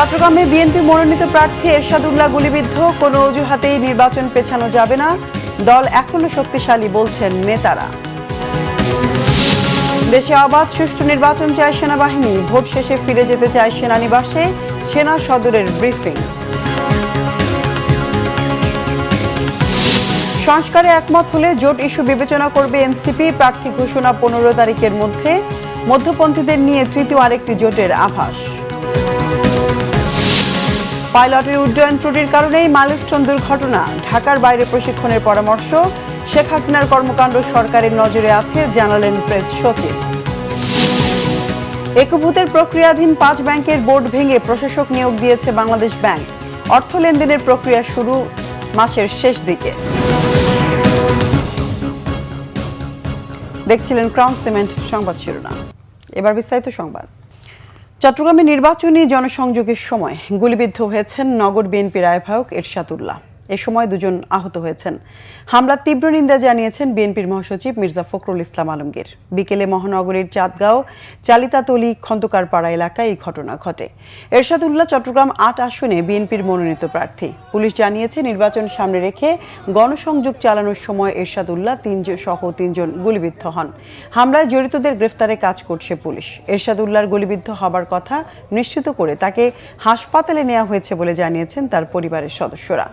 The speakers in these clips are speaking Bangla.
চট্টগ্রামে বিএনপি মনোনীত প্রার্থী এরশাদুল্লাহ গুলিবিদ্ধ। কোনো অজুহাতেই নির্বাচন পেছানো যাবে না। দল এখনও শক্তিশালী, বলছেন নেতারা। দেশে অবাধ সুষ্ঠু নির্বাচন চায় সেনাবাহিনী। ভোট শেষে ফিরে যেতে চায় সেনানিবাসে। সেনা সদরের ব্রিফিং। সংস্কারে একমত হলে জোট ইস্যু বিবেচনা করবে এনসিপি। প্রার্থী ঘোষণা পনেরো তারিখের মধ্যে। মধ্যপন্থীদের নিয়ে তৃতীয় আরেকটি জোটের আভাস। পাইলটের উড্ডয়ন ত্রুটির কারণেই মাইলস্টোন দুর্ঘটনা ঢাকার বাইরে প্রশিক্ষণের পরামর্শ, শেখ হাসিনার কর্মকাণ্ড সরকারের নজরে আছে, জানালেন প্রেস সচিব। একভূতের প্রক্রিয়াধীন পাঁচ ব্যাংকের বোর্ড ভেঙে প্রশাসক নিয়োগ দিয়েছে বাংলাদেশ ব্যাংক। অর্থ লেনদেনের প্রক্রিয়া শুরু মাসের শেষ দিকে। দেখছিলেন ক্রাউন সিমেন্ট সংবাদ শিরোনাম। এবার বিস্তারিত সংবাদ। চট্টগ্রামে নির্বাচনী জনসংযোগের সময় গুলিবিদ্ধ হয়েছেন নগর বিএনপির আহ্বায়ক এরশাদুল্লাহ। এ সময় দুজন আহত হয়েছেন। হামলার তীব্র নিন্দা জানিয়েছেন বিএনপির মহাসচিব মির্জা ফখরুল ইসলাম আলমগীর। বিকেলে মহানগরীর চাঁদগাঁও, চালিতাতলি, খন্দকারপাড়া এলাকায় এই ঘটনা ঘটে। এরশাদুল্লাহ, চট্টগ্রাম আট আসনে বিএনপির মনোনীত প্রার্থী। পুলিশ জানিয়েছে, নির্বাচন সামনে রেখে গণসংযোগ চালানোর সময় এরশাদুল্লাহ তিনজন সহ তিনজন গুলিবিদ্ধ হন। হামলায় জড়িতদের গ্রেফতারে কাজ করছে পুলিশ। এরশাদুল্লাহর গুলিবিদ্ধ হবার কথা নিশ্চিত করে তাকে হাসপাতালে নেওয়া হয়েছে বলে জানিয়েছেন তার পরিবারের সদস্যরা।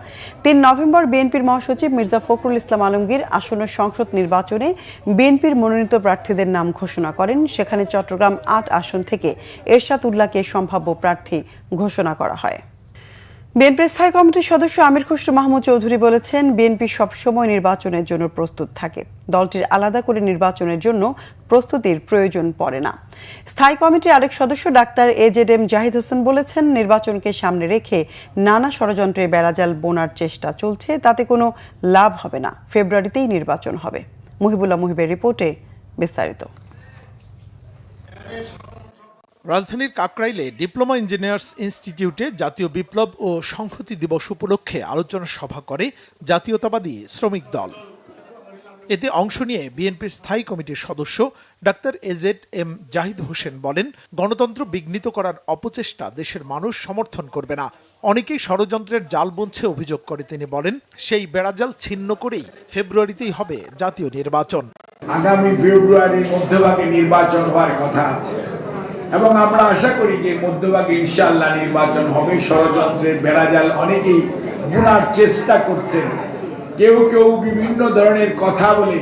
তিন নভেম্বর বিএনপির মহাসচিব মির্জা ফখরুল ইসলাম আলমগীর আসন্ন সংসদ নির্বাচনে বিএনপির মনোনীত প্রার্থীদের নাম ঘোষণা করেন। সেখানে চট্টগ্রাম আট আসন থেকে এরশাদ উল্লাহকে সম্ভাব্য প্রার্থী ঘোষণা করা হয়। বিএনপির স্থায়ী কমিটির সদস্য আমির খুসরু মাহমুদ চৌধুরী বলেছেন, বিএনপি সবসময় নির্বাচনের জন্য প্রস্তুত থাকে। দলটির আলাদা করে নির্বাচনের জন্য প্রস্তুতির প্রয়োজন পড়ে না। স্থায়ী কমিটির আরেক সদস্য doctor A Z M Zahid Hossain বলেছেন, নির্বাচনকে সামনে রেখে নানা ষড়যন্ত্রে বেড়াজাল বোনার চেষ্টা চলছে, তাতে কোনো লাভ হবে না। ফেব্রুয়ারিতেই নির্বাচন হবে। মুহিবুল্লাহ মুহিবের রিপোর্টে বিস্তারিত। রাজধানীর কাকরাইলে ডিপ্লোমা ইঞ্জিনিয়ার্স ইনস্টিটিউটে জাতীয় বিপ্লব ও সংহতি দিবস উপলক্ষে আলোচনা সভা করে জাতীয়তাবাদী শ্রমিক দল। এতে অংশ নিয়ে বিএনপির স্থায়ী কমিটির সদস্য doctor A Z M Zahid Hossain বলেন, গণতন্ত্র বিঘ্নিত করার অপচেষ্টা দেশের মানুষ সমর্থন করবে না। অনেকেই ষড়যন্ত্রের জাল বুনছে অভিযোগ করে তিনি বলেন, সেই বেড়াজাল ছিন্ন করেই ফেব্রুয়ারিতেই হবে জাতীয় নির্বাচন। আগামী ফেব্রুয়ারির মধ্যভাগে নির্বাচন হওয়ার কথা আছে। এবং আমরা আশা করি যে মধ্যভাগে ইনশাআল্লাহ নির্বাচন হবে। ষড়যন্ত্রের বেড়াজাল অনেকেই বোনার চেষ্টা করছেন। কেউ কেউ বিভিন্ন ধরনের কথা বলে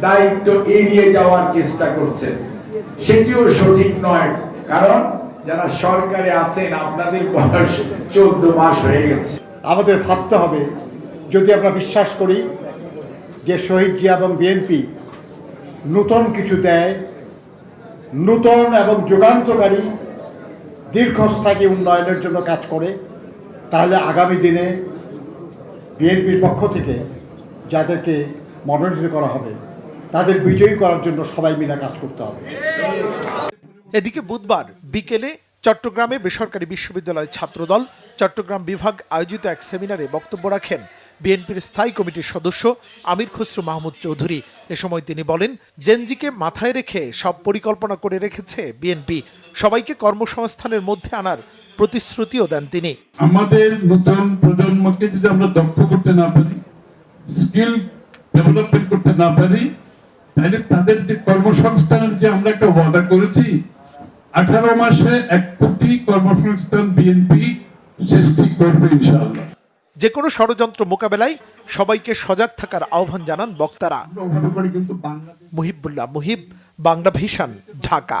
দায়িত্ব এড়িয়ে যাওয়ার চেষ্টা করছেন। সেটিও সঠিক নয়। কারণ যারা সরকারে আছেন, আপনাদের বয়স চোদ্দ মাস হয়ে গেছে। আমাদের ভাবতে হবে, যদি আমরা বিশ্বাস করি যে শহীদ জিয়া এবং বিএনপি নূতন কিছু দেয় নূতন এবং যুগান্তকারী দীর্ঘস্থায়ী উন্নয়নের জন্য কাজ করে, তাহলে আগামী দিনে বিএনপির পক্ষ থেকে যাদেরকে মনোনীত করা হবে, তাদের বিজয়ী করার জন্য সবাই মিলে কাজ করতে হবে। এদিকে বুধবার বিকেলে চট্টগ্রামে বেসরকারি বিশ্ববিদ্যালয় ছাত্রদল, চট্টগ্রাম বিভাগ আয়োজিত এক সেমিনারে বক্তব্য রাখেন বিএনপির স্থায়ী কমিটির সদস্য আমির খসরু মাহমুদ চৌধুরী। এ সময় তিনি বলেন, জেনজিকে মাথায় রেখে সব পরিকল্পনা করে রেখেছে বিএনপি। সবাইকে কর্মসংস্থানের মধ্যে আনার প্রতিশ্রুতিও দেন তিনি। আমাদের নতুন প্রজন্মকে যদি আমরা দক্ষ করতে না পারি, স্কিল ডেভেলপমেন্ট করতে না পারি, তাহলে তাদের যে কর্মসংস্থানের যে আমরা একটা ওয়াদা করেছি, আঠারো মাসে এক কোটি কর্মসংস্থান বিএনপি সৃষ্টি করবে ইনশাআল্লাহ। যে কোনো ষড়যন্ত্র মোকাবেলায় সবাইকে সজাগ থাকার আহ্বান জানান বক্তারা। মুহিবুল্লাহ মুহিব, বাংলা ভিশন, ঢাকা।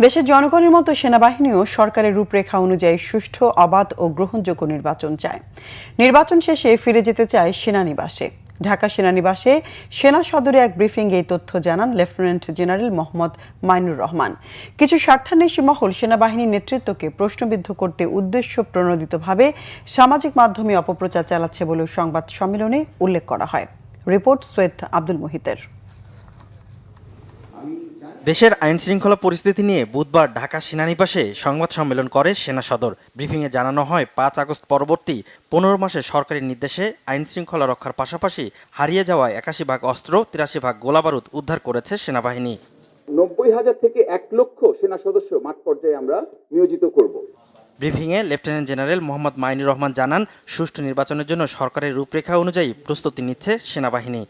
দেশের জনগণের মতো সেনাবাহিনীও সরকারের রূপরেখা অনুযায়ী সুষ্ঠু, অবাধ ও গ্রহণযোগ্য নির্বাচন চায়। নির্বাচন শেষে ফিরে যেতে চায় সেনানিবাসে। ঢাকা সেনানিবাসে সেনা সদরে এক ব্রিফিং এই তথ্য জানান লেফটেন্যান্ট জেনারেল মোহাম্মদ মাইনুর রহমান। কিছু স্বার্থান্বেষী মহল সেনাবাহিনীর নেতৃত্বকে প্রশ্নবিদ্ধ করতে উদ্দেশ্য প্রণোদিতভাবে সামাজিক মাধ্যমে অপপ্রচার চালাচ্ছে বলেও সংবাদ সম্মেলনে উল্লেখ করা হয়। রিপোর্ট সৈয়দ আব্দুল মোহিতের। দেশের আইন শৃঙ্খলা পরিস্থিতি নিয়ে বুধবার ঢাকা সেনানিবাসে সংবাদ সম্মেলন করে সেনা সদর। ব্রিফিংয়ে জানানো হয় পাঁচ আগস্ট পরবর্তী পনেরো মাসে সরকারি নির্দেশে আইন শৃঙ্খলা রক্ষার পাশাপাশি হারিয়ে যাওয়া একাশি ভাগ অস্ত্র তিরাশি ভাগ গোলাবারুদ উদ্ধার করেছে সেনাবাহিনী। নব্বই হাজার থেকে এক লক্ষ সেনা সদস্য মাঠ পর্যায়ে আমরা নিয়োজিত করব। ব্রিফিংয়ে লেফটেন্যান্ট জেনারেল মোহাম্মদ মাইনুর রহমান জানান সুষ্ঠু নির্বাচনের জন্য সরকারের রূপরেখা অনুযায়ী প্রস্তুতি নিচ্ছে সেনাবাহিনী।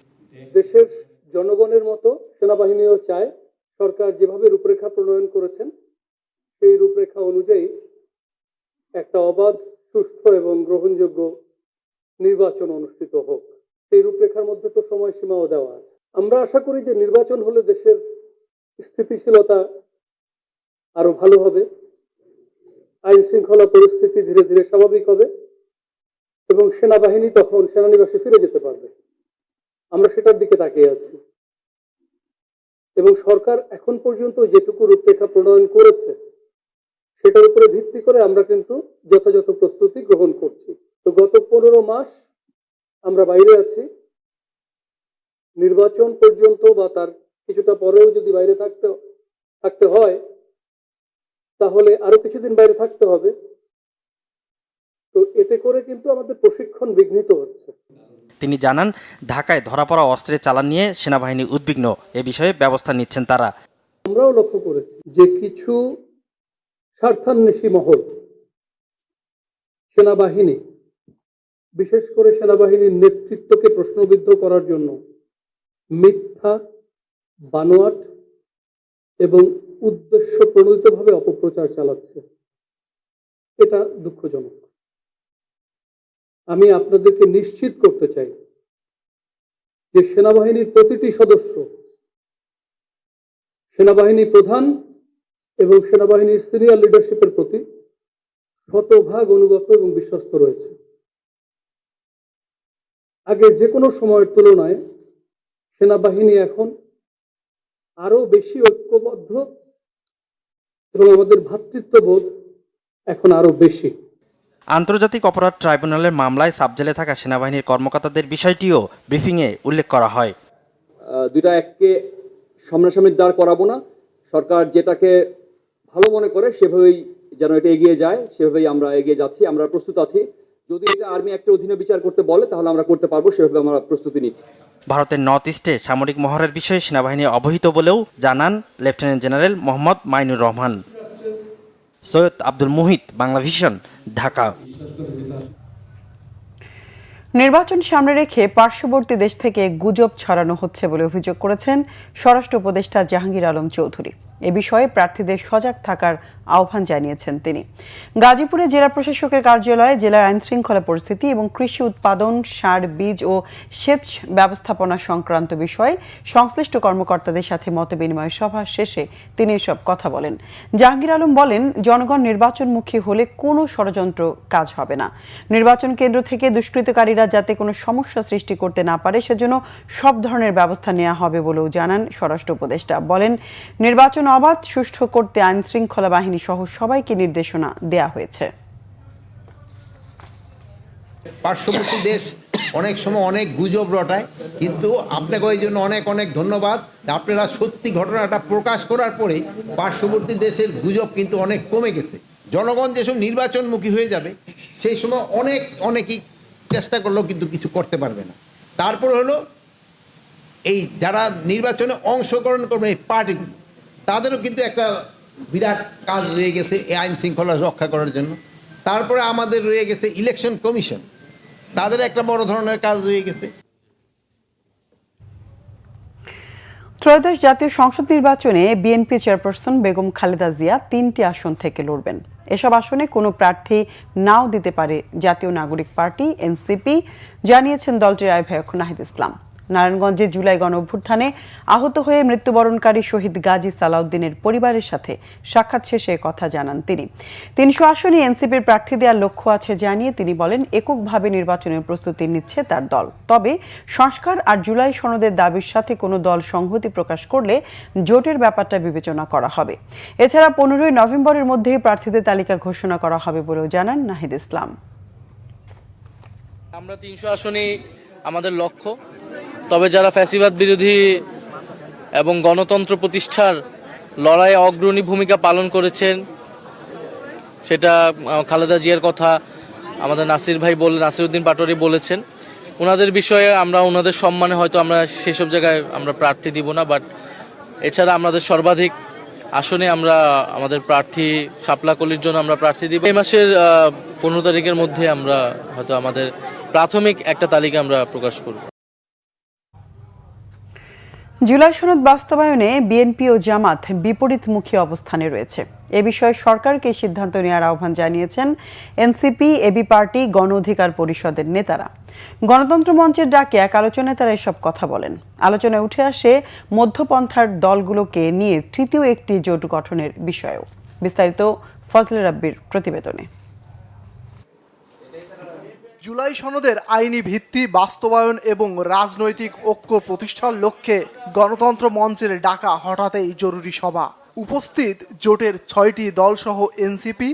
দেশের জনগণের মতো সেনাবাহিনীও চায় সরকার যেভাবে রূপরেখা প্রণয়ন করেছেন, সেই রূপরেখা অনুযায়ী একটা অবাধ, সুষ্ঠু এবং গ্রহণযোগ্য নির্বাচন অনুষ্ঠিত হোক। সেই রূপরেখার মধ্যে তো সময়সীমাও দেওয়া আছে। আমরা আশা করি যে নির্বাচন হলে দেশের স্থিতিশীলতা আরও ভালো হবে আইন শৃঙ্খলা পরিস্থিতি ধীরে ধীরে স্বাভাবিক হবে, এবং সেনাবাহিনী তখন সেনানিবাসে ফিরে যেতে পারবে। আমরা সেটার দিকে তাকিয়ে আছি। এবং সরকার এখন পর্যন্ত যেটুকু রূপরেখা প্রণয়ন করেছে, সেটার উপরে ভিত্তি করে আমরা কিন্তু যথাযথ প্রস্তুতি গ্রহণ করছি। তো গত পনেরো মাস আমরা বাইরে আছি। নির্বাচন পর্যন্ত বা তার কিছুটা পরেও যদি বাইরে থাকতে থাকতে হয়, তাহলে আরও কিছুদিন বাইরে থাকতে হবে। তো এতে করে কিন্তু আমাদের প্রশিক্ষণ বিঘ্নিত হচ্ছে। তিনি জানান, ঢাকায় ধরা পড়া অস্ত্রের চালান নিয়ে সেনাবাহিনী উদ্বিগ্ন। এ বিষয়ে ব্যবস্থা নিচ্ছেন তারা। আমরাও লক্ষ্য করেছি যে কিছু স্বার্থান্বেষী মহল, সেনাবাহিনী, বিশেষ করে সেনাবাহিনীর নেতৃত্বকে প্রশ্নবিদ্ধ করার জন্য মিথ্যা, বানোয়াট এবং উদ্দেশ্য প্রণোদিতভাবে অপপ্রচার চালাচ্ছে। এটা দুঃখজনক। আমি আপনাদেরকে নিশ্চিত করতে চাই যে সেনাবাহিনীর প্রতিটি সদস্য, সেনাবাহিনী প্রধান এবং সেনাবাহিনীর সিনিয়র লিডারশিপের প্রতি শতভাগ অনুগত এবং বিশ্বস্ত রয়েছে। আগে যে কোনো সময়ের তুলনায় সেনাবাহিনী এখন আরও বেশি ঐক্যবদ্ধ এবং আমাদের ভ্রাতৃত্ববোধ এখন আরও বেশি। আন্তর্জাতিক অপরাধ ট্রাইব্যুনালের মামলায় সাবজেলে থাকা সেনাবাহিনীর কর্মকর্তাদের বিষয়টিও ব্রিফিংয়ে উল্লেখ করা হয়। দুইটা এককে সামনাসামনি দাঁড় করাবো না। সরকার যেটাকে ভালো মনে করে সেভাবেই যেন এটা এগিয়ে যায় সেভাবেই আমরা এগিয়ে যাচ্ছি আমরা প্রস্তুত আছি। যদি এটা আর্মি একটা অধীনে বিচার করতে বলে তাহলে আমরা করতে পারব সেভাবে আমরা প্রস্তুতি নিচ্ছি। ভারতের নর্থ ইস্টে সামরিক মহড়ার বিষয়ে সেনাবাহিনী অবহিত বলেও জানান lieutenant general Mohammad Mainur Rahman. Syed Abdul Muhit Bangla vision, Dhaka. নির্বাচন সামনে রেখে পার্শ্ববর্তী দেশ থেকে গুজব ছড়ানো হচ্ছে বলে অভিযোগ করেছেন স্বরাষ্ট্র উপদেষ্টা জাহাঙ্গীর আলম চৌধুরী। এ বিষয়ে প্রার্থীদের সজাগ থাকার আহ্বান জানিয়েছেন তিনি। গাজীপুরে জেলা প্রশাসকের কার্যালয়ে জেলার আইন শৃঙ্খলা পরিস্থিতি এবং কৃষি উৎপাদন, সার, বীজ ও সেচ ব্যবস্থাপনা সংক্রান্ত বিষয়ে সংশ্লিষ্ট কর্মকর্তাদের সাথে মতবিনিময় সভা শেষে তিনি এসব কথা বলেন। জাহাঙ্গীর আলম বলেন, জনগণ নির্বাচনমুখী হলে কোনো ষড়যন্ত্র কাজ হবে না। নির্বাচন কেন্দ্র থেকে দুষ্কৃতকারীরা যাতে কোনো সমস্যা সৃষ্টি করতে না পারে, সেজন্য সব ধরনের ব্যবস্থা নেওয়া হবে বলেও জানান স্বরাষ্ট্র উপদেষ্টা। বলেন, নির্বাচন অবাধ সুষ্ঠু করতে আইন শৃঙ্খলা বাহিনী সহ সবাইকে নির্দেশনা দেয়া হয়েছে। পার্শ্ববর্তী দেশ অনেক সময় অনেক গুজব রটায়, কিন্তু আপনাকে ওই জন্য অনেক অনেক ধন্যবাদ। আপনারা সত্যি ঘটনাটা প্রকাশ করার পরে পার্শ্ববর্তী দেশের গুজব কিন্তু অনেক কমে গেছে। জনগণ যেসব নির্বাচনমুখী হয়ে যাবে, সেই সময় অনেক, অনেকই চেষ্টা করলেও কিন্তু কিছু করতে পারবে না। তারপর হলো, এই যারা নির্বাচনে অংশগ্রহণ করবে, এই পার্টিগুলো তাদেরও কিন্তু একটা বিরাট কাজ রয়ে গেছে এই আইন শৃঙ্খলা রক্ষা করার জন্য। তারপরে আমাদের রয়ে গেছে ইলেকশন কমিশন তাদের একটা বড় ধরনের কাজ রয়ে গেছে। ত্রয়োদশ জাতীয় সংসদ নির্বাচনে বিএনপি চেয়ারপারসন বেগম খালেদা জিয়া তিনটি আসন থেকে লড়বেন। এসব আসনে কোনো প্রার্থী নাও দিতে পারে জাতীয় নাগরিক পার্টি এনসিপি জানিয়েছেন দলটির আহ্বায়ক নাহিদ ইসলাম। নারায়ণগঞ্জে জুলাই গণ অভ্যুত্থানে আহত হয়ে মৃত্যুবরণকারী শহীদ গাজী সালাউদ্দিনের পরিবারের সাথে সাক্ষাৎ শেষে কথা জানান তিনি। তিনশো আসনে এনসিপির প্রার্থী দেওয়ার লক্ষ্য আছে জানিয়ে তিনি বলেন, এককভাবে নির্বাচনের প্রস্তুতি নিচ্ছে তার দল। তবে সংস্কার আর জুলাই সনদের দাবির সাথে কোনো দল সংহতি প্রকাশ করলে জোটের ব্যাপারটা বিবেচনা করা হবে। এছাড়া পনেরোই নভেম্বরের মধ্যেই প্রার্থীদের তালিকা ঘোষণা করা হবে বলেও জানান নাহিদ ইসলাম। আমরা তিনশো আসনই আমাদের লক্ষ্য। তবে যারা ফ্যাসিবাদ বিরোধী এবং গণতন্ত্র প্রতিষ্ঠার লড়াইয়ে অগ্রণী ভূমিকা পালন করেছেন, সেটা খালেদা জিয়ার কথা আমাদের নাসির ভাই বলে নাসির উদ্দিন পাটোয়ারি বলেছেন। ওনাদের বিষয়ে আমরা ওনাদের সম্মানে হয়তো আমরা সেসব জায়গায় আমরা প্রার্থী দিব না, বাট এছাড়া আমাদের সর্বাধিক আসনে আমরা, আমাদের প্রার্থী শাপলা কলির জন্য আমরা প্রার্থী দিব। এই মাসের পনেরো তারিখের মধ্যে আমরা হয়তো আমাদের প্রাথমিক একটা তালিকা আমরা প্রকাশ করব। জুলাই সনদ বাস্তবায়নে বিএনপি ও জামাত বিপরীতমুখী অবস্থানে রয়েছে। এ বিষয়ে সরকারকে সিদ্ধান্ত নেওয়ার আহ্বান জানিয়েছেন এনসিপি, এবি পার্টি, গণ অধিকার পরিষদের নেতারা। গণতন্ত্র মঞ্চের ডাকে এক আলোচনায় তারা এসব কথা বলেন। আলোচনায় উঠে আসে মধ্যপন্থার দলগুলোকে নিয়ে তৃতীয় একটি জোট গঠনের বিষয়েও। বিস্তারিত ফজলে রাব্বির প্রতিবেদনে। জুলাই সনদের আইনি ভিত্তি, বাস্তবায়ন এবং রাজনৈতিক ঐক্য প্রতিষ্ঠার লক্ষ্যে গণতন্ত্র মঞ্চের ডাকা হঠাৎই জরুরি সভা। উপস্থিত জোটের ছয়টি দলসহ এনসিপি,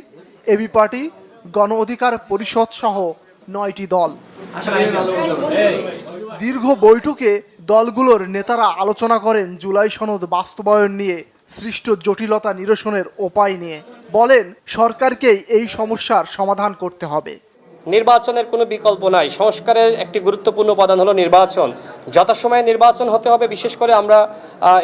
এবি পার্টি, গণ অধিকার পরিষদ সহ নয়টি দল। দীর্ঘ বৈঠকে দলগুলোর নেতারা আলোচনা করেন জুলাই সনদ বাস্তবায়ন নিয়ে, সৃষ্ট জটিলতা নিরসনের উপায় নিয়ে। বলেন, সরকারকেই এই সমস্যার সমাধান করতে হবে। নির্বাচনের কোনো বিকল্প নাই। সংস্কারের একটি গুরুত্বপূর্ণ উপাদান হলো নির্বাচন। যথাসময়ে নির্বাচন হতে হবে, বিশেষ করে আমরা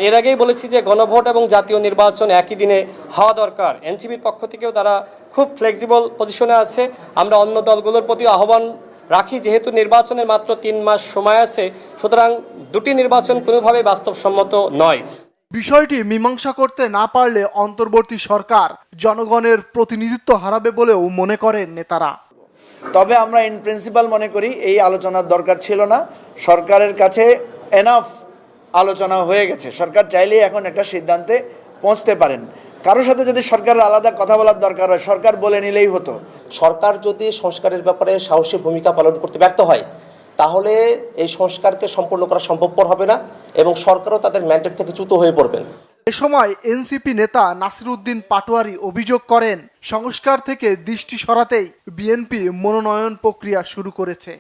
এর আগেই বলেছি যে গণভোট এবং জাতীয় নির্বাচন একই দিনে হওয়া দরকার। এনসিবির পক্ষ থেকেও তারা খুব ফ্লেক্সিবল পজিশনে আছে। আমরা অন্য দলগুলোর প্রতি আহ্বান রাখি, যেহেতু নির্বাচনের মাত্র তিন মাস সময় আছে, সুতরাং দুটি নির্বাচন কোনোভাবে বাস্তবসম্মত নয়। বিষয়টি মীমাংসা করতে না পারলে অন্তর্বর্তী সরকার জনগণের প্রতিনিধিত্ব হারাবে বলেও মনে করেন নেতারা। তবে আমরা ইন প্রিন্সিপাল মনে করি এই আলোচনার দরকার ছিল না। সরকারের কাছে এনাফ আলোচনা হয়ে গেছে। সরকার চাইলেই এখন একটা সিদ্ধান্তে পৌঁছতে পারেন। কারোর সাথে যদি সরকারের আলাদা কথা বলার দরকার হয়, সরকার বলে নিলেই হতো। সরকার যদি সংস্কারের ব্যাপারে সাহসী ভূমিকা পালন করতে ব্যর্থ হয়, তাহলে এই সংস্কারকে সম্পূর্ণ করা সম্ভবপর হবে না এবং সরকারও তাদের ম্যান্ডেট থেকে চ্যুত হয়ে পড়বেন। এ সময় এনসিপি নেতা নাসিরুদ্দিন পাটোয়ারি অভিযোগ করেন সংস্কার থেকে দৃষ্টি সরাতেই বিএনপি মনোনয়ন প্রক্রিয়া শুরু করেছে।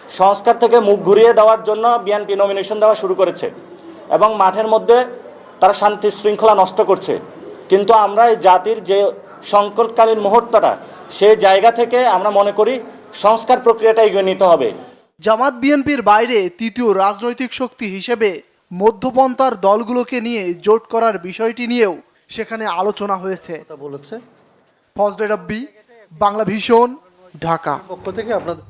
সংস্কার থেকে মুখ ঘুরিয়ে দেওয়ার জন্য বিএনপি নমিনেশন দেওয়া শুরু করেছে এবং মাঠের মধ্যে তারা শান্তি শৃঙ্খলা নষ্ট করছে। কিন্তু আমরা এই জাতির যে সংকটকালীন মুহূর্তটা সেই জায়গা থেকে আমরা মনে করি সংস্কার প্রক্রিয়াটা এগিয়ে নিতে হবে। জামাত বিএনপির বাইরে তৃতীয় রাজনৈতিক শক্তি হিসেবে মধ্যপন্থার দলগুলোকে নিয়ে জোট করার বিষয়টি নিয়েও সেখানে আলোচনা হয়েছে। বলেছে। ফজলে রাব্বি বাংলা ভীষণ ঢাকা। পক্ষ থেকে আপনাদের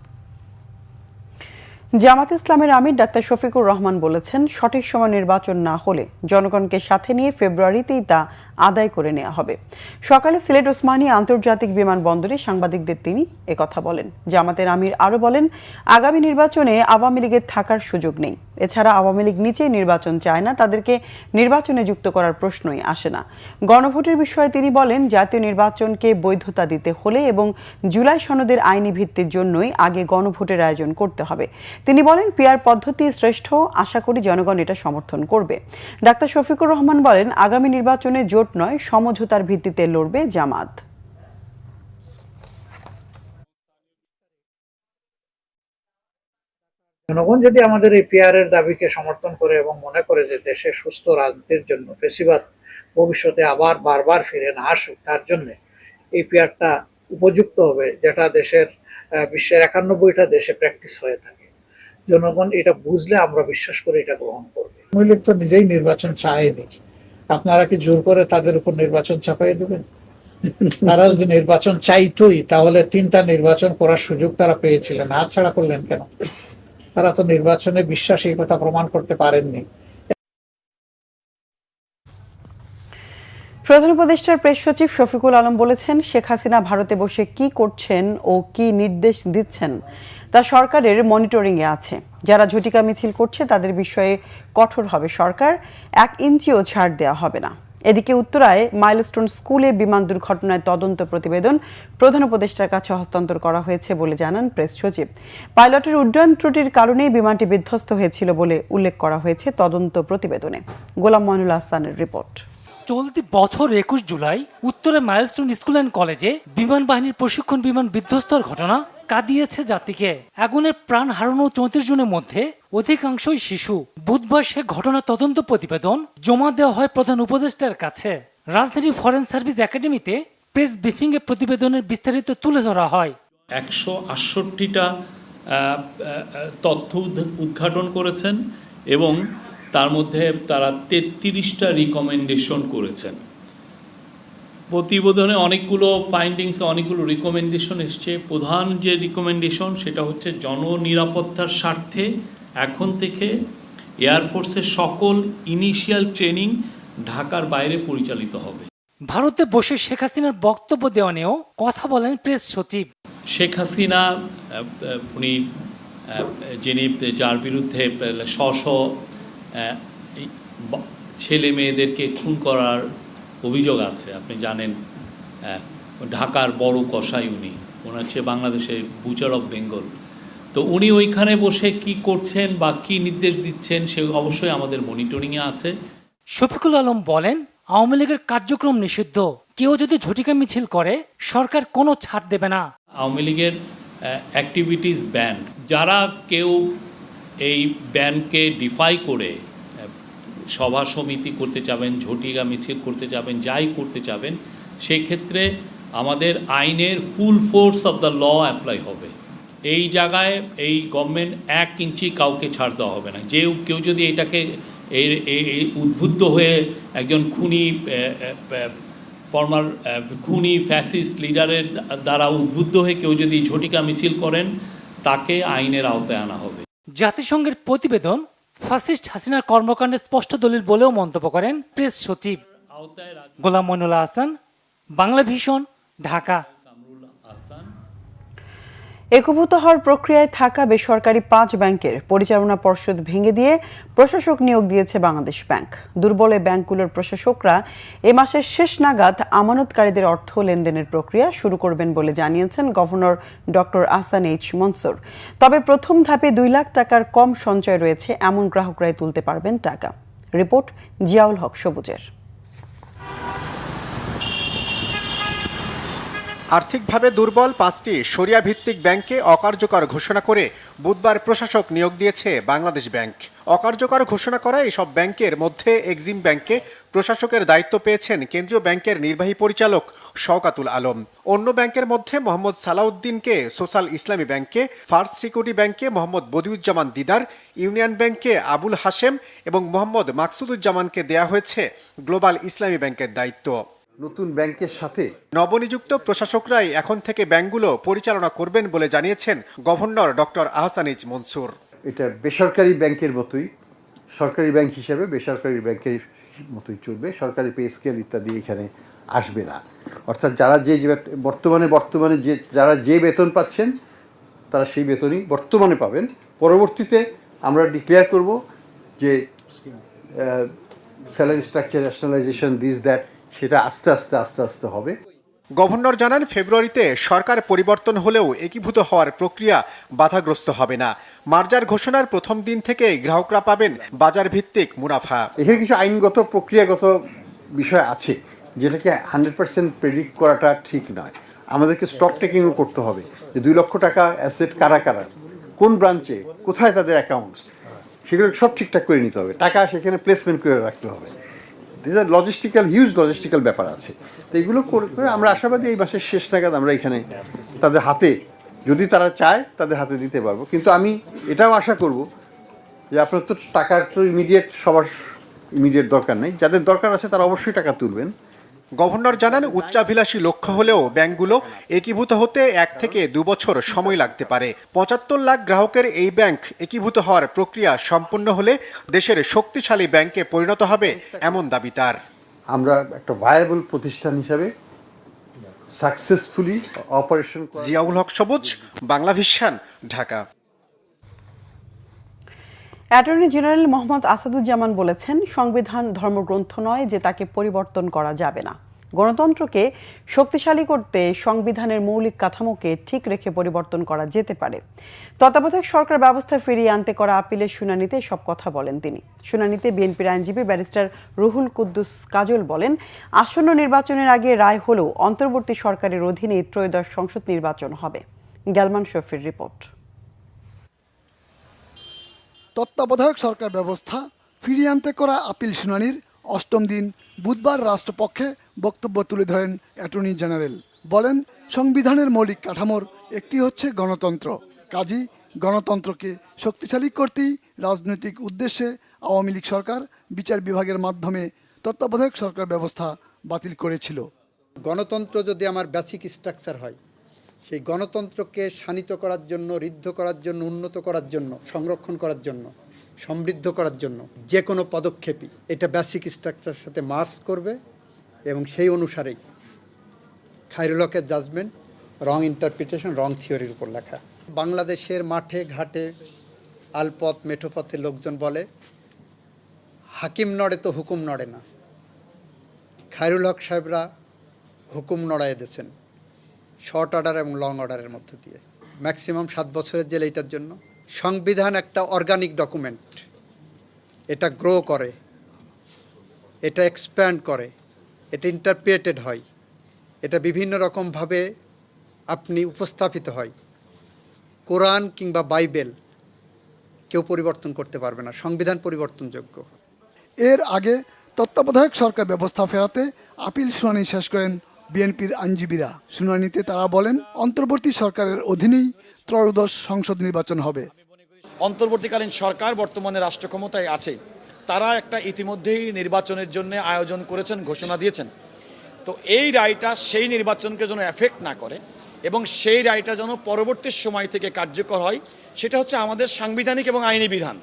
জামাত ইসলামের আমির ডাক্তার শফিকুর রহমান বলেছেন সঠিক সময় নির্বাচন না হলে জনগণকে সাথে নিয়ে ফেব্রুয়ারিতেই তা আদায় করে নেওয়া হবে। সকালে সিলেট ওসমানী আন্তর্জাতিক বিমানবন্দরে সাংবাদিকদের তিনি একথা বলেন। জামাতের আমির আরও বলেন আগামী নির্বাচনে আওয়ামী লীগের থাকার সুযোগ নেই। এছাড়া আওয়ামী লীগ নিচেই নির্বাচন চায় না, তাদেরকে নির্বাচনে যুক্ত করার প্রশ্নই আসে না। গণভোটের বিষয়ে তিনি বলেন, জাতীয় নির্বাচনকে বৈধতা দিতে হলে এবং জুলাই সনদের আইনি ভিত্তির জন্যই আগে গণভোটের আয়োজন করতে হবে। তিনি বলেন, পিয়ার পদ্ধতি শ্রেষ্ঠ, আশা করি জনগণ এটা সমর্থন করবে। ডাক্তার শফিকুর রহমান বলেন, আগামী নির্বাচনে জোট নয়, সমঝোতার ভিত্তিতে লড়বে জামাত। জনগণ যদি আমাদের এই পিয়ারের দাবিকে সমর্থন করে এবং মনে করে যে দেশে সুস্থ রাজনীতির জন্য ফেসিবাদ ভবিষ্যতে আবার বারবার ফিরে না আসুক, তার জন্য এই পিয়ারটা উপযুক্ত হবে যেটা দেশের বিশ্বের একানব্বইটা দেশে প্র্যাকটিস হয়ে থাকে। জনগণ এটা বুঝলে আমরা বিশ্বাস করে এটা গ্রহণ করবে। আওয়ামী তো নিজেই নির্বাচন চায়নি। আপনারা কি জোর করে তাদের উপর নির্বাচন চাপাই দেবেন? তারা যদি নির্বাচন চাইতোই, তাহলে তিনটা নির্বাচন করার সুযোগ তারা পেয়েছিলেন। হাত ছাড়া করলেন কেন? তারা তো নির্বাচনে বিশ্বাস কথা প্রমাণ করতে পারেননি। প্রধান উপদেষ্টার প্রেস সচিব শফিকুল আলম বলেছেন, শেখ হাসিনা ভারতে বসে কি করছেন ও কি নির্দেশ দিচ্ছেন তা সরকারের মনিটরিং এ আছে। যারা ঝটিকা মিছিল করছে তাদের বিষয়ে কঠোর হবে সরকার, এক ইঞ্চিও ছাড় দেওয়া হবে না। এদিকে উত্তরায় মাইলস্টোন স্কুলে বিমান দুর্ঘটনায় তদন্ত প্রতিবেদন প্রধান উপদেষ্টার কাছে হস্তান্তর করা হয়েছে বলে জানান প্রেস সচিব। পাইলটের উড্ডয়ন ত্রুটির কারণেই বিমানটি বিধ্বস্ত হয়েছিল বলে উল্লেখ করা হয়েছে তদন্ত প্রতিবেদনে। গোলাম মনুল আহসানের রিপোর্ট। চলতি বছর একুশ জুলাই উত্তরে মাইলস্টোন স্কুল অ্যান্ড কলেজে বিমান বাহিনীর প্রশিক্ষণ বিমান বিধ্বস্তর ঘটনা কাঁদিয়েছে জাতিকে আগুনে প্রাণ হারানো চৌত্রিশ জনের মধ্যে অধিকাংশই শিশু। বুধবার সে ঘটনা তদন্ত প্রতিবেদন জমা দেওয়া হয় প্রধান উপদেষ্টার কাছে। রাজধানী ফরেন সার্ভিস একাডেমিতে প্রেস ব্রিফিং এ প্রতিবেদনের বিস্তারিত তুলে ধরা হয়। একশো আটষট্টিটা তথ্য উদ্ঘাটন করেছেন এবং তার মধ্যে তারা তেত্রিশটা রিকমেন্ডেশন করেছেন। প্রতিবেদনে অনেকগুলো ফাইন্ডিংস অনেকগুলো রিকমেন্ডেশন এসছে। প্রধান যে রিকমেন্ডেশন সেটা হচ্ছে জননিরাপত্তার স্বার্থে এখন থেকে এয়ারফোর্সের সকল ইনিশিয়াল ট্রেনিং ঢাকার বাইরে পরিচালিত হবে। ভারতে বসে শেখ হাসিনার বক্তব্য দেওয়া নিয়েও কথা বলেন প্রেস সচিব। শেখ হাসিনা উনি যিনি যার বিরুদ্ধে স্ব ছেলে মেয়েদেরকে খুন করার অভিযোগ আছে আপনি জানেন ঢাকার বড় কষাই উনি। ওনার হচ্ছে বাংলাদেশের বুচার অফ বেঙ্গল তো উনি ওইখানে বসে কি করছেন বা কি নির্দেশ দিচ্ছেন সে অবশ্যই আমাদের মনিটরিংয়ে আছে। শফিকুল আলম বলেন আওয়ামী লীগের কার্যক্রম নিষিদ্ধ। কেউ যদি ঝটিকা মিছিল করে সরকার কোনো ছাড় দেবে না। আওয়ামী লীগের অ্যাক্টিভিটিস ব্যান যারা কেউ এই ব্যানকে ডিফাই করে সভা সমিতি করতে চাবেন ঝটিকা মিছিল করতে চাবেন যাই করতে চাবেন সেই ক্ষেত্রে আমাদের আইনের full force of the law apply হবে। এই জায়গায় এই গভর্নমেন্ট এক ইঞ্চি কাউকে ছাড় দেওয়া হবে না। যে কেউ যদি এটাকে এর এই উদ্বুদ্ধ হয়ে একজন খুনি ফর্মার খুনি ফ্যাসিস্ট লিডারের দ্বারা উদ্বুদ্ধ হয়ে কেউ যদি ঝটিকা মিছিল করেন তাকে আইনের আওতায় আনা হবে। জাতিসংঘের প্রতিবেদন ফাসিস্ট হাসিনার কর্মকাণ্ডের স্পষ্ট দলিল বলেও মন্তব্য করেন প্রেস সচিব। গোলাম মইনুল্লাহ হাসান বাংলা ভীষণ ঢাকা। একীভূত হওয়ার প্রক্রিয়ায় থাকা বেসরকারি পাঁচ ব্যাংকের পরিচালনা পর্ষদ ভেঙে দিয়ে প্রশাসক নিয়োগ দিয়েছে বাংলাদেশ ব্যাংক। দুর্বল ব্যাংকগুলোর প্রশাসকরা এ মাসের শেষ নাগাদ আমানতকারীদের অর্থ লেনদেনের প্রক্রিয়া শুরু করবেন বলে জানিয়েছেন governor doctor Ahsan H Mansur. তবে প্রথম ধাপে দুই লাখ টাকার কম সঞ্চয় রয়েছে, এমন গ্রাহকরাই তুলতে পারবেন টাকা। রিপোর্ট জিয়াউল হক সবুজের। আর্থিকভাবে দুর্বল পাঁচটি সরিয়া ভিত্তিক ব্যাংকে অকার্যকর ঘোষণা করে বুধবার প্রশাসক নিয়োগ দিয়েছে বাংলাদেশ ব্যাংক। অকার্যকর ঘোষণা করা এসব ব্যাংকের মধ্যে এক্সিম ব্যাংকে প্রশাসকের দায়িত্ব পেয়েছেন কেন্দ্রীয় ব্যাংকের নির্বাহী পরিচালক শওকাতুল আলম। অন্য ব্যাংকের মধ্যে মোহাম্মদ সালাউদ্দিনকে সোশ্যাল ইসলামী ব্যাংকে, ফার্স্ট সিকিউরিটি ব্যাংকে মোহাম্মদ বদিউজ্জামান দিদার, ইউনিয়ন ব্যাংকে আবুল হাশেম এবং মোহাম্মদ মাকসুদুজ্জামানকে দেয়া হয়েছে গ্লোবাল ইসলামী ব্যাংকের দায়িত্ব। নতুন ব্যাংকের সাথে। নবনিযুক্ত প্রশাসকরাই এখন থেকে ব্যাংকগুলো পরিচালনা করবেন বলে জানিয়েছেন গভর্নর ডক্টর আহসানিজ মনসুর। এটা বেসরকারি ব্যাংকের মতোই সরকারি ব্যাংক হিসেবে বেসরকারি ব্যাংকের মতোই চলবে সরকারি পে স্কেল ইত্যাদি এখানে আসবে না। অর্থাৎ যারা যে বর্তমানে বর্তমানে যে যারা যে বেতন পাচ্ছেন তারা সেই বেতনই বর্তমানে পাবেন। পরবর্তীতে আমরা ডিক্লেয়ার করব যে salary structure nationalisation this that সেটা আস্তে আস্তে আস্তে আস্তে হবে। গভর্নর জানান, ফেব্রুয়ারিতে সরকার পরিবর্তন হলেও একীভূত হওয়ার প্রক্রিয়া বাধাগ্রস্ত হবে না। মার্জার ঘোষণার প্রথম দিন থেকে গ্রাহকরা পাবেন বাজার ভিত্তিক মুনাফা। এখানে কিছু আইনগত, প্রক্রিয়াগত বিষয় আছে, যেটাকে হান্ড্রেড পার্সেন্ট প্রেডিক্ট করাটা ঠিক নয়। আমাদেরকে স্টক টেকিংও করতে হবে, যে দুই লক্ষ টাকা অ্যাসেট কারা কারা, কোন ব্রাঞ্চে কোথায় তাদের অ্যাকাউন্টস সেগুলো সব ঠিকঠাক করে নিতে হবে। টাকা সেখানে প্লেসমেন্ট করে রাখতে হবে। দিস আর লজিস্টিক্যাল হিউজ লজিস্টিক্যাল ব্যাপার আছে। তো এগুলো করে আমরা আশাবাদী এই মাসের শেষ নাগাদ আমরা এখানে তাদের হাতে, যদি তারা চায়, তাদের হাতে দিতে পারব। কিন্তু আমি এটাও আশা করব যে আপনার তো টাকার তো ইমিডিয়েট সবার ইমিডিয়েট দরকার নেই। যাদের দরকার আছে তারা অবশ্যই টাকা তুলবেন। গভর্নর জানান উচ্চাভিলাষী লক্ষ্য হলেও ব্যাংকগুলো একীভূত হতে এক থেকে দু বছর সময় লাগতে পারে। পঁচাত্তর লাখ গ্রাহকের এই ব্যাংক একীভূত হওয়ার প্রক্রিয়া সম্পূর্ণ হলে দেশের শক্তিশালী ব্যাংকে পরিণত হবে এমন দাবি তার। আমরা একটা ভায়াবল প্রতিষ্ঠান হিসাবে successfully operation Ziaul Haque Sabuj Bangla vision Dhaka. Attorney general Mohammad Asaduzzaman বলেছেন, সংবিধান ধর্মগ্রন্থ নয় যে তাকে পরিবর্তন করা যাবে না। গণতন্ত্রকে শক্তিশালী করতে সংবিধানের মৌলিক কাঠামোকে ঠিক রেখে পরিবর্তন করা যেতে পারে। তত্ত্বাবধায়ক সরকার ব্যবস্থা ফিরিয়ে আনতে করা আপিলের শুনানিতে সব কথা বলেন তিনি। শুনানিতে বিএনপির আইনজীবী ব্যারিস্টার রুহুল কুদ্দুস কাজল বলেন, আসন্ন নির্বাচনের আগে রায় হলেও অন্তর্বর্তী সরকারের অধীনে ত্রয়োদশ সংসদ নির্বাচন হবে। গ্যালমান শফির রিপোর্ট। তত্ত্বাবধায়ক সরকার ব্যবস্থা ফিরিয়ে আনতে করা আপিল শুনানির অষ্টম দিন বুধবার রাষ্ট্রপক্ষে বক্তব্য তুলে ধরেন অ্যাটর্নি জেনারেল। বলেন, সংবিধানের মৌলিক কাঠামোর একটি হচ্ছে গণতন্ত্র। কাজী, গণতন্ত্রকে শক্তিশালী করতেই রাজনৈতিক উদ্দেশ্যে আওয়ামী লীগ সরকার বিচার বিভাগের মাধ্যমে তত্ত্বাবধায়ক সরকার ব্যবস্থা বাতিল করেছিল। গণতন্ত্র যদি আমার বেসিক স্ট্রাকচার হয় সেই গণতন্ত্রকে শানিত করার জন্য, ঋদ্ধ করার জন্য, উন্নত করার জন্য, সংরক্ষণ করার জন্য, সমৃদ্ধ করার জন্য যে কোনো পদক্ষেপই এটা বেসিক স্ট্রাকচারের সাথে মার্চ করবে এবং সেই অনুসারেই খাইরুলকের জাজমেন্ট রং ইন্টারপ্রিটেশন রং থিওরির উপর লেখা। বাংলাদেশের মাঠে, ঘাটে, আলপথ, মেঠোপথে লোকজন বলে, হাকিম নড়ে তো হুকুম নড়ে না। খায়রুল হক সাহেবরা হুকুম নড়াই দিয়েছেন। শর্ট অর্ডার এবং লং অর্ডারের মধ্য দিয়ে। ম্যাক্সিমাম সাত বছরের জেল এইটার জন্য। সংবিধান একটা অর্গানিক ডকুমেন্ট এটা গ্রো করে। এটা এক্সপ্যান্ড করে। এটা ইন্টারপ্রিয়েটেড হয়। এটা বিভিন্ন রকমভাবে আপনি উপস্থাপিত হয়। কোরআন কিংবা বাইবেল কেউ পরিবর্তন করতে পারবে না। সংবিধান পরিবর্তনযোগ্য। এর আগে তত্ত্বাবধায়ক সরকার ব্যবস্থা ফেরাতে আপিল শুনানি শেষ করেন বিএনপির আইনজীবীরা শুনানিতে তারা বলেন, অন্তর্বর্তী সরকারের অধীনেই ত্রয়োদশ সংসদ নির্বাচন হবে। অন্তর্বর্তীকালীন সরকার বর্তমানে রাষ্ট্র ক্ষমতায় আছে। তারা একটা ইতিমধ্যেই নির্বাচনের জন্য আয়োজন করেছেন, ঘোষণা দিয়েছেন। তো এই রায়টা সেই নির্বাচনকে যেন এফেক্ট না করে এবং সেই রায়টা যেন পরবর্তী সময় থেকে কার্যকর হয়, সেটা হচ্ছে আমাদের সাংবিধানিক এবং আইনি বিধান।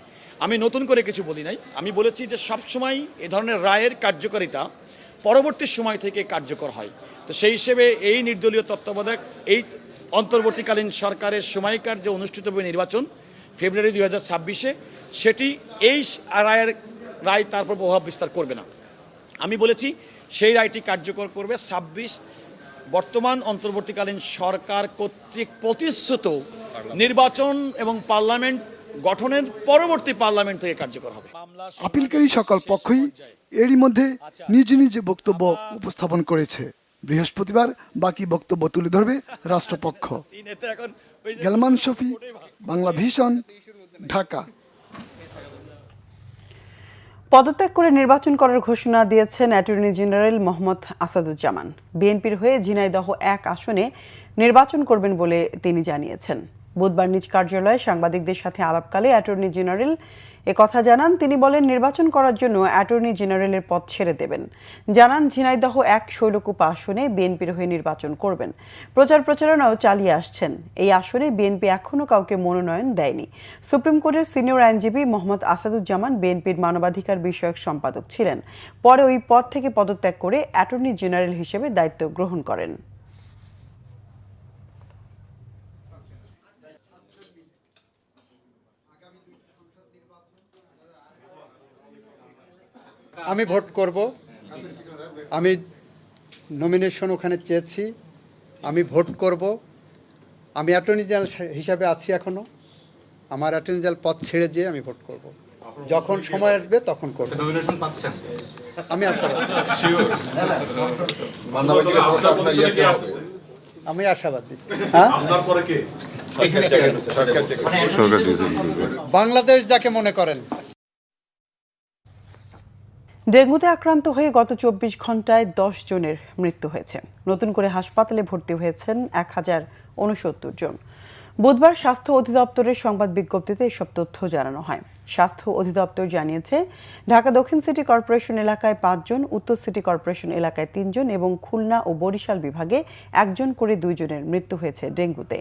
আমি নতুন করে কিছু বলি নাই। আমি বলেছি যে সবসময় এ ধরনের রায়ের কার্যকারিতা পরবর্তী সময় থেকে কার্যকর হয়। তো সেই হিসেবে এই নির্দলীয় তত্ত্বাবধায়ক এই অন্তর্বর্তীকালীন সরকারের সময়কার যে অনুষ্ঠিতব্য নির্বাচন ফেব্রুয়ারি দুই হাজার ছাব্বিশে সেটি এই রায়ের রায় তারপর প্রভাব বিস্তার করবে না। আমি বলেছি সেই রায়টি কার্যকর করবে ছাব্বিশ বর্তমান অন্তর্বর্তীকালীন সরকার কর্তৃক প্রতিশ্রুত নির্বাচন এবং পার্লামেন্ট গঠনের পরবর্তী পার্লামেন্ট থেকে কার্যকর হবে। আপিলকারী সকল পক্ষই এরই মধ্যে নিজ নিজ বক্তব্য উপস্থাপন করেছে। বৃহস্পতিবার বাকি বক্তব্য তুলে ধরবে রাষ্ট্রপক্ষ। গেলমান শফি, বাংলা ভিশন, ঢাকা। পদত্যাগ করে নির্বাচন করার ঘোষণা দিয়েছেন অ্যাটর্নি জেনারেল মোহাম্মদ আসাদুজ্জামান। বিএনপির হয়ে ঝিনাইদহ এক আসনে নির্বাচন করবেন বলে তিনি জানিয়েছেন। বুধবার নিজ কার্যালয়ে সাংবাদিকদের সাথে আলাপকালে অ্যাটর্নি জেনারেল কথা জানান, তিনি বলেন, নির্বাচন করার জন্য অ্যাটর্নি জেনারেলের পদ ছেড়ে দেবেন। জানান, ঝিনাইদহ এক শৈলকুপা আসনে বিএনপির হয়ে নির্বাচন করবেন। প্রচার প্রচারণাও চালিয়ে আসছেন। এই আসনে বিএনপি এখনও কাউকে মনোনয়ন দেয়নি। সুপ্রিম কোর্টের সিনিয়র আইনজীবী মোহাম্মদ আসাদুজ্জামান বিএনপির মানবাধিকার বিষয়ক সম্পাদক ছিলেন। পরে ওই পদ থেকে পদত্যাগ করে অ্যাটর্নি জেনারেল হিসেবে দায়িত্ব গ্রহণ করেন। আমি ভোট করব। আমি নমিনেশন ওখানে চেয়েছি। আমি ভোট করব। আমি অ্যাটর্নি জেনারেল হিসাবে আছি এখনও আমার অ্যাটর্নি জেনারেল পদ ছেড়ে যেয়ে আমি ভোট করব। যখন সময় আসবে তখন করব। আমি আশাবাদী আমি আশাবাদী। হ্যাঁ? বাংলাদেশ যাকে মনে করেন। ডেঙ্গুতে আক্রান্ত হয়ে গত চব্বিশ ঘন্টায় দশ জনের মৃত্যু হয়েছে। নতুন করে হাসপাতালে ভর্তি হয়েছেন এক হাজার উনসত্তর জন। বুধবার স্বাস্থ্য অধিদপ্তরের সংবাদ বিজ্ঞপ্তিতে এসব তথ্য জানানো হয়। স্বাস্থ্য অধিদপ্তর জানিয়েছে, ঢাকা দক্ষিণ সিটি কর্পোরেশন এলাকায় পাঁচজন, উত্তর সিটি কর্পোরেশন এলাকায় তিনজন এবং খুলনা ও বরিশাল বিভাগে একজন করে দুইজনের মৃত্যু হয়েছে ডেঙ্গুতে।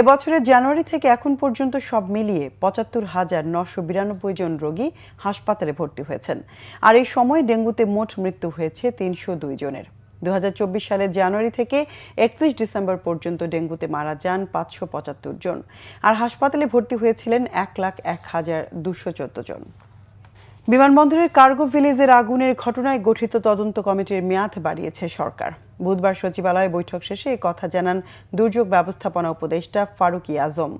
এবছরের জানুয়ারি থেকে এখন পর্যন্ত সব মিলিয়ে পঁচাত্তর হাজার নশো বিরানব্বই জন রোগী হাসপাতালে ভর্তি হয়েছেন। আর এই সময় ডেঙ্গুতে মোট মৃত্যু হয়েছে তিনশো দুই জনের। দু হাজার চব্বিশ সালের জানুয়ারি থেকে একত্রিশ ডিসেম্বর পর্যন্ত ডেঙ্গুতে মারা যান পাঁচশো পঁচাত্তর জন। আর হাসপাতালে ভর্তি হয়েছিলেন এক লাখ এক হাজার দুশো চোদ্দ জন। বিমানবন্দরের কার্গো ভিলেজের আগুনের ঘটনায় গঠিত তদন্ত কমিটির মেয়াদ বাড়িয়েছে সরকার। বুধবার সচিবালয়ে বৈঠক শেষে কথা জানান দুর্যোগ ব্যবস্থাপনা উপদেষ্টা ফারুকি আজম।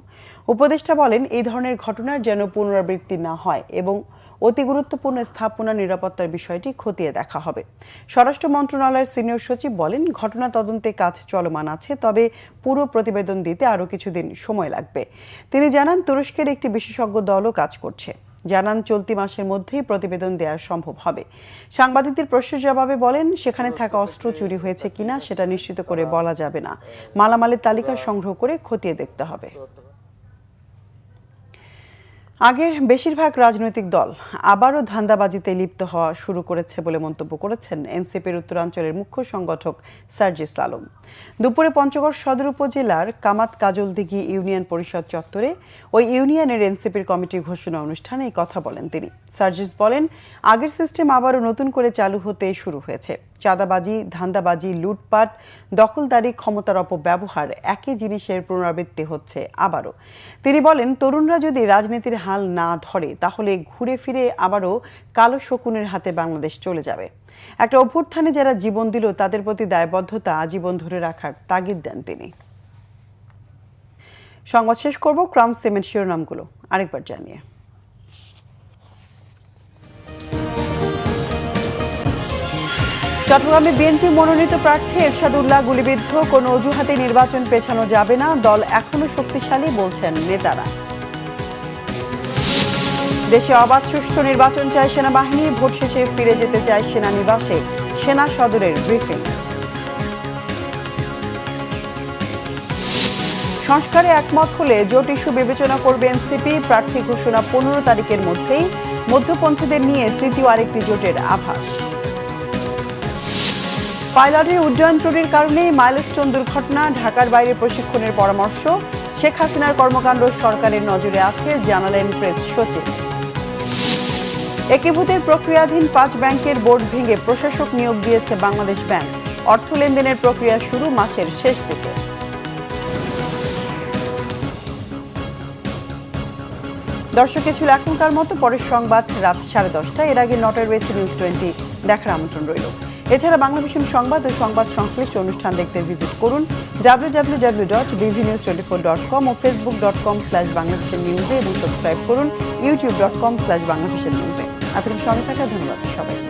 উপদেষ্টা বলেন, এই ধরনের ঘটনার যেন পুনরাবৃত্তি না হয় এবং অতি গুরুত্বপূর্ণ স্থাপনা নিরাপত্তার বিষয়টি খতিয়ে দেখা হবে। স্বরাষ্ট্র মন্ত্রণালয়ের সিনিয়র সচিব বলেন, ঘটনা তদন্তে কাজ চলমান আছে, তবে পুরো প্রতিবেদন দিতে আরও কিছুদিন সময় লাগবে। তিনি জানান, তুরস্কের একটি বিশেষজ্ঞ দলও কাজ করছে। জানান, চলতি মাসের মধ্যেই প্রতিবেদন দেওয়া সম্ভব হবে। সাংবাদিকদের প্রশ্নের জবাবে বলেন, সেখানে থাকা অস্ত্র চুরি হয়েছে কিনা সেটা নিশ্চিত করে বলা যাবে না। মালামালের তালিকা সংগ্রহ করে খতিয়ে দেখতে হবে। আগের বেশিরভাগ রাজনৈতিক দল আবারও ধান্দাবাজিতে লিপ্ত হওয়া শুরু করেছে বলে মন্তব্য করেছেন এনসিপির উত্তরাঞ্চলের মুখ্য সংগঠক সার্জিস আলম দুপুরে পঞ্চগড় সদর উপজেলার কামাত কাজল দিঘি ইউনিয়ন পরিষদ চত্বরে ওই ইউনিয়নের এনসিপির কমিটি ঘোষণা অনুষ্ঠানে এই কথা বলেন তিনি। সার্জিস বলেন, আগের সিস্টেম আবারও নতুন করে চালু হতে শুরু হয়েছে। চাঁদাবাজি, ধান্দাবাজি, লুটপাট, দখলদারি, ক্ষমতার অপব্যবহার একই জিনিসের পুনরাবৃত্তি হচ্ছে আবারও। তিনি বলেন, তরুণরা যদি রাজনীতির হাল না ধরে, তাহলে ঘুরে ফিরে আবারও কালো শকুনের হাতে বাংলাদেশ চলে যাবে। একটা অভ্যুত্থানে যারা জীবন দিল, তাদের প্রতি দায়বদ্ধতা আজীবন ধরে রাখার তাগিদ দেন তিনি। সংবাদ শেষ করব ক্রাম সিমেন্ট শিরোনামগুলো আরেকবার জানিয়ে। চট্টগ্রামে বিএনপি মনোনীত প্রার্থী এরশাদুল্লাহ গুলিবিদ্ধ, কোনো অজুহাতে নির্বাচন পেছানো যাবে না, দল এখনও শক্তিশালী, বলছেন নেতারা। দেশে অবাধ সুষ্ঠু নির্বাচন চায় সেনাবাহিনী, ভোট শেষে ফিরে যেতে চায় সেনানিবাসে সেনা সদরের ব্রিফিং। সংস্কারে একমত হলে জোট ইস্যু বিবেচনা করবে এনসিপি। প্রার্থী ঘোষণা পনেরো তারিখের মধ্যেই। মধ্যপন্থীদের নিয়ে তৃতীয় আরেকটি জোটের আভাস। পাইলটের উড্ডয়ন ত্রুটির কারণে মাইলস্টোন দুর্ঘটনা, ঢাকার বাইরে প্রশিক্ষণের পরামর্শ। শেখ হাসিনার কর্মকাণ্ড সরকারের নজরে আছে, জানালেন প্রেস সচিব। একীভূতের প্রক্রিয়াধীন পাঁচ ব্যাংকের বোর্ড ভেঙে প্রশাসক নিয়োগ দিয়েছে বাংলাদেশ ব্যাংক। অর্থ লেনদেনের প্রক্রিয়া শুরু মাসের শেষ দিকে। দর্শক ছিল এখনকার মতো। পরের সংবাদ রাত সাড়ে দশটায়। এর আগে নটায় রয়েছে নিউজ টোয়েন্টি দেখার আমন্ত্রণ রইল। এছাড়া বাংলা ভীষণ সংবাদ ও সংবাদ সংশ্লিষ্ট অনুষ্ঠান দেখতে ভিজিট করুন W dot B V news twenty four dot com ও ফেসবুক ডট কম স্ল্যাশ বাংলাদেশের নিউজে এবং সাবস্ক্রাইব করুন ইউটিউব ডট কম স্ল্যাশ বাংলাদেশের নিউজে আপনার সঙ্গে থাকা ধন্যবাদ সবাই